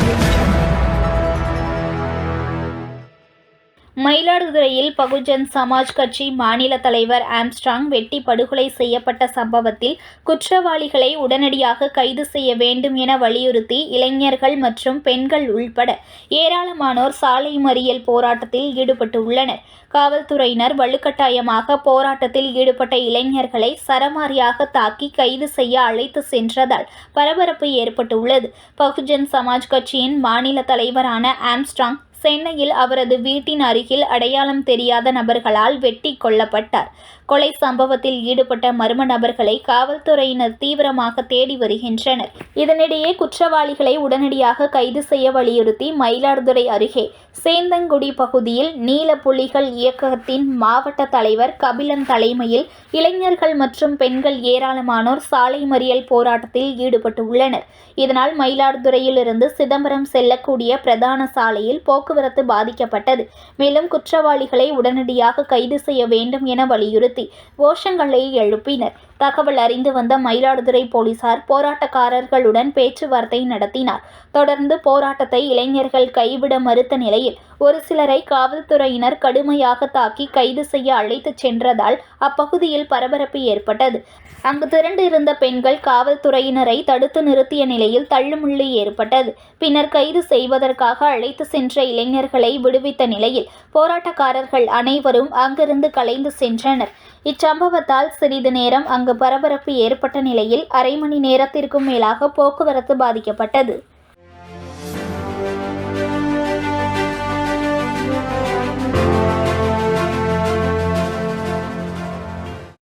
Audio. மயிலாடுதுறையில் பகுஜன் சமாஜ் கட்சி மாநில தலைவர் ஆம்ஸ்ட்ராங் வெட்டி படுகொலை செய்யப்பட்ட சம்பவத்தில் குற்றவாளிகளை உடனடியாக கைது செய்ய வேண்டும் என வலியுறுத்தி இளைஞர்கள் மற்றும் பெண்கள் உள்பட ஏராளமானோர் சாலை மறியல் போராட்டத்தில் ஈடுபட்டுள்ளனர். காவல்துறையினர் வலுக்கட்டாயமாக போராட்டத்தில் ஈடுபட்ட இளைஞர்களை சரமாரியாக தாக்கி கைது செய்ய அழைத்து சென்றதால் பரபரப்பு ஏற்பட்டுள்ளது. பகுஜன் சமாஜ் கட்சியின் மாநில தலைவரான ஆம்ஸ்ட்ராங் சென்னையில் அவரது வீட்டின் அருகில் அடையாளம் தெரியாத நபர்களால் வெட்டி கொல்லப்பட்டார். கொலை சம்பவத்தில் ஈடுபட்ட மர்ம நபர்களை காவல்துறையினர் தீவிரமாக தேடி வருகின்றனர். இதனிடையே குற்றவாளிகளை உடனடியாக கைது செய்ய வலியுறுத்தி மயிலாடுதுறை அருகே சேந்தங்குடி பகுதியில் நீல புலிகள் இயக்கத்தின் மாவட்ட தலைவர் கபிலன் தலைமையில் இளைஞர்கள் மற்றும் பெண்கள் ஏராளமானோர் சாலை மறியல் போராட்டத்தில் ஈடுபட்டுள்ளனர். இதனால் மயிலாடுதுறையிலிருந்து சிதம்பரம் செல்லக்கூடிய பிரதான சாலையில் போக்குவரத்து பாதிக்கப்பட்டது. மேலும் குற்றவாளிகளை உடனடியாக கைது செய்ய வேண்டும் என வலியுறுத்தி கோஷங்களை எழுப்பினர். தகவல் அறிந்து வந்த மயிலாடுதுறை போலீசார் போராட்டக்காரர்களுடன் பேச்சுவார்த்தை நடத்தினார். தொடர்ந்து போராட்டத்தை இளைஞர்கள் கைவிட மறுத்த நிலையில் ஒரு சிலரை காவல்துறையினர் கடுமையாக தாக்கி கைது செய்ய அழைத்துச் சென்றதால் அப்பகுதியில் பரபரப்பு ஏற்பட்டது. அங்கு திரண்டிருந்த பெண்கள் காவல்துறையினரை தடுத்து நிறுத்திய நிலையில் தள்ளுமுள்ளு ஏற்பட்டது. பின்னர் கைது செய்வதற்காக அழைத்து சென்ற இளைஞர்களை விடுவித்த நிலையில் போராட்டக்காரர்கள் அனைவரும் அங்கிருந்து கலைந்து சென்றனர். இச்சம்பவத்தால் சிறிது நேரம் அங்கு அங்கு பரபரப்பு ஏற்பட்ட நிலையில் அரை மணி நேரத்திற்கும் மேலாக போக்குவரத்து பாதிக்கப்பட்டது.